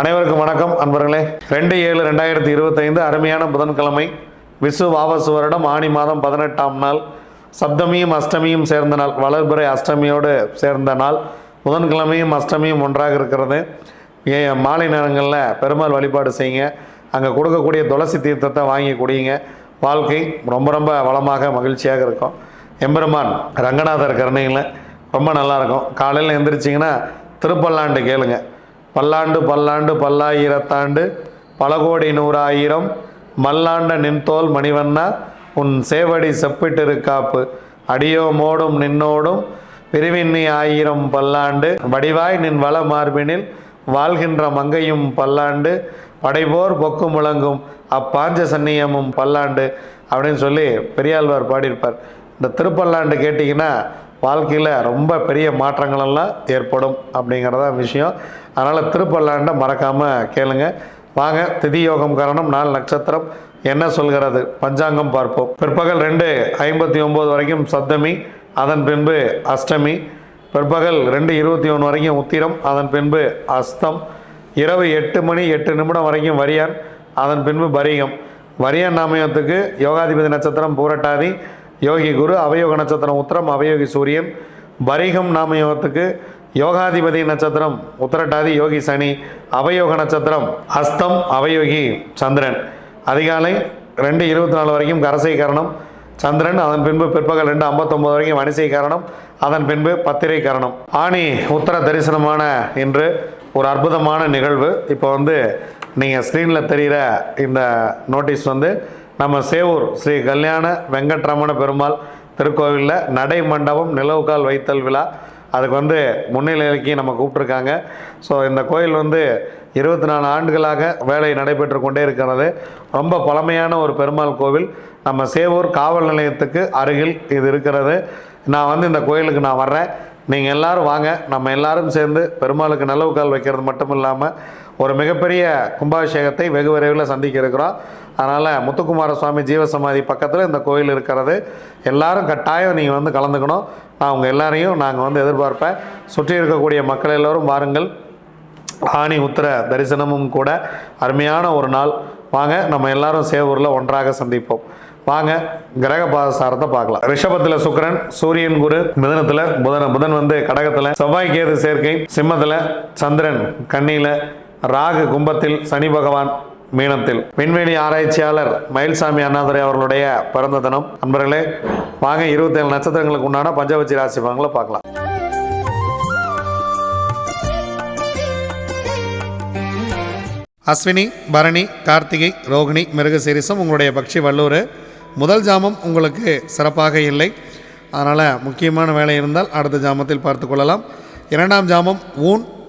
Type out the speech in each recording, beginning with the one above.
அனைவருக்கும் வணக்கம் அன்பர்களே. ரெண்டு ஏழு ரெண்டாயிரத்தி இருபத்தைந்து அருமையான புதன்கிழமை விசு வாவசு வருடம் ஆணி மாதம் பதினெட்டாம் நாள் சப்தமியும் அஷ்டமியும் சேர்ந்த நாள் வளர்பிறை அஷ்டமியோடு சேர்ந்த நாள் புதன்கிழமையும் அஷ்டமியும் ஒன்றாக இருக்கிறது. ஏ மாலை நேரங்களில் பெருமாள் வழிபாடு செய்யுங்க. அங்கே கொடுக்கக்கூடிய துளசி தீர்த்தத்தை வாங்கி குடியுங்க. வாழ்க்கை ரொம்ப ரொம்ப வளமாக மகிழ்ச்சியாக இருக்கும். எம்பெருமான் ரங்கநாதர் கருணையில் ரொம்ப நல்லாயிருக்கும் காலையில் எந்திரிச்சிங்கன்னா திருப்பல்லாண்டு கேளுங்க. பல்லாண்டு பல்லாண்டு பல்லாயிரத்தாண்டு பல கோடி நூறாயிரம் மல்லாண்ட நின்தோல் மணிவண்ணா உன் சேவடி செப்பிட்டிருக்காப்பு அடியோ மோடும் நின்னோடும் பிரிவின்னி ஆயிரம் பல்லாண்டு வடிவாய் நின் வள மார்பினில் வாழ்கின்ற மங்கையும் பல்லாண்டு படைபோர் பொக்கு முழங்கும் அப்பாஞ்ச சன்னியமும் பல்லாண்டு அப்படின்னு சொல்லி பெரியாழ்வார் பாடியிருப்பார். இந்த திருப்பல்லாண்டு கேட்டிங்கன்னா வாழ்க்கையில் ரொம்ப பெரிய மாற்றங்களெல்லாம் ஏற்படும் அப்படிங்கிறதா விஷயம். அதனால் திருப்பல்லாண்டை மறக்காமல் கேளுங்க. வாங்க திதி யோகம் காரணம் நாலு நட்சத்திரம். என்ன சொல்கிறது? பஞ்சாங்கம் பார்ப்போம். பிற்பகல் ரெண்டு ஐம்பத்தி ஒம்பது வரைக்கும் சப்தமி அதன் பின்பு அஷ்டமி. பிற்பகல் ரெண்டு இருபத்தி ஒன்று வரைக்கும் உத்திரம் அதன் பின்பு அஸ்தம். இரவு எட்டு மணி எட்டு நிமிடம் வரைக்கும் வரியான் அதன் பின்பு பரிகம் வரியான் நாமயத்துக்கு யோகாதிபதி நட்சத்திரம் பூரட்டாதி. யோகி குரு அவயோக நட்சத்திரம் உத்தரம் அவயோகி சூரியன் பரிகம் நாமயோகத்துக்கு யோகாதிபதி நட்சத்திரம் உத்தரட்டாதி யோகி சனி அவயோக நட்சத்திரம் அஸ்தம் அவயோகி சந்திரன். அதிகாலை ரெண்டு இருபத்தி நாலு வரைக்கும் கரசை கரணம். சந்திரன் அதன் பின்பு பிற்பகல் ரெண்டு ஐம்பத்தொம்பது வரைக்கும் வணிசை கரணம். அதன் பின்பு பத்திரை கரணம். ஆணி உத்தர தரிசனமான இன்று ஒரு அற்புதமான நிகழ்வு. இப்போ வந்து நீங்கள் ஸ்க்ரீனில் தெரிகிற இந்த நோட்டீஸ் வந்து நம்ம சேவூர் ஸ்ரீ கல்யாண வெங்கட்ரமண பெருமாள் திருக்கோவிலில் நடை மண்டபம் நிலவுக்கால் வைத்தல் விழா. அதுக்கு வந்து முன்னிலைக்கு நம்ம கூப்பிட்ருக்காங்க ஸோ இந்த கோயில் வந்து இருபத்தி நாலு ஆண்டுகளாக வேலை நடைபெற்று கொண்டே இருக்கிறது. ரொம்ப பழமையான ஒரு பெருமாள் கோவில். நம்ம சேவூர் காவல் நிலையத்துக்கு அருகில் இது இருக்கிறது. நான் வந்து இந்த கோயிலுக்கு நான் வர்றேன். நீங்கள் எல்லாரும் வாங்க. நம்ம எல்லாரும் சேர்ந்து பெருமாளுக்கு நிலவுக்கால் வைக்கிறது மட்டும் இல்லாமல் ஒரு மிகப்பெரிய கும்பாபிஷேகத்தை வெகு விரைவில் சந்திக்க இருக்கிறோம். அதனால் முத்துக்குமார சுவாமி ஜீவசமாதி பக்கத்தில் இந்த கோயில் இருக்கிறது. எல்லாரும் கட்டாயம் நீங்கள் வந்து கலந்துக்கணும். நான் உங்கள் எல்லாரையும் நாங்கள் வந்து எதிர்பார்ப்பேன். சுற்றி இருக்கக்கூடிய மக்கள் எல்லோரும் வாருங்கள். ஆணி உத்திர தரிசனமும் கூட அருமையான ஒரு நாள். வாங்க நம்ம எல்லாரும் சேவூரில் ஒன்றாக சந்திப்போம். வாங்க கிரக பாதசாரத்தை பார்க்கலாம். ரிஷபத்தில் சுக்கிரன் சூரியன் குரு மிதனத்தில் புதன். புதன் வந்து கடகத்தில். செவ்வாய் கேது சேர்க்கை? சிம்மத்தில் சந்திரன் கன்னியில் ராகு கும்பத்தில் சனி பகவான் மீனத்தில். விண்வெளி ஆராய்ச்சியாளர் மயில்சாமி அண்ணாதுரை அவர்களுடைய பிறந்த தினம். நண்பர்களே வாங்க இருபத்தேழு நட்சத்திரங்களுக்கு உண்டான பஞ்சவச்சி ராசி பலன்களை பார்க்கலாம். அஸ்வினி பரணி கார்த்திகை ரோகிணி மிருகசீரிசம் உங்களுடைய பக்ஷி வல்லூர் முதல் ஜாமம் உங்களுக்கு சிறப்பாக இல்லை. அதனால் முக்கியமான வேலை இருந்தால் அடுத்த ஜாமத்தில் பார்த்து கொள்ளலாம். இரண்டாம் ஜாமம் ஊன்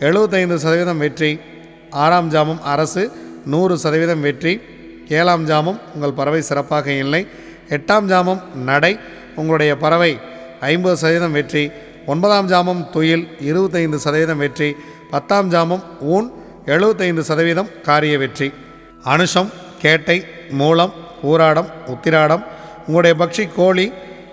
எழுபத்தைந்து சதவீதம் வெற்றி ஆறாம் ஜாமம் அரசு நூறு சதவீதம் வெற்றி ஏழாம் ஜாமம் உங்கள் பறவை சிறப்பாக இல்லை எட்டாம் ஜாமம் நடை உங்களுடைய பறவை ஐம்பது சதவீதம் வெற்றி ஒன்பதாம் ஜாமம் துயில் இருபத்தைந்து சதவீதம் வெற்றி பத்தாம் ஜாமம் ஊன் எழுபத்தைந்து சதவீதம் காரிய வெற்றி. அனுஷம் கேட்டை மூலம் ஊராடம் உத்திராடம் உங்களுடைய பக்ஷி கோழி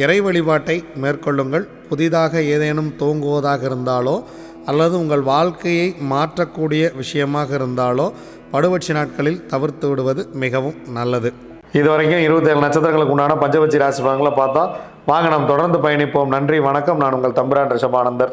இறை வழிபாட்டை மேற்கொள்ளுங்கள். புதிதாக ஏதேனும் தூங்குவதாக இருந்தாலோ அல்லது உங்கள் வாழ்க்கையை மாற்றக்கூடிய விஷயமாக இருந்தாலோ படுபட்சி நாட்களில் தவிர்த்து விடுவது மிகவும் நல்லது. இது வரைக்கும் இருபத்தேழு நட்சத்திரங்களுக்கு உண்டான பஞ்சபட்சி ராசி பலன்களை பார்த்தா வாங்க நாம் தொடர்ந்து பயணிப்போம். நன்றி வணக்கம். நான் உங்கள் தம்புரான் ரிஷபானந்தர்.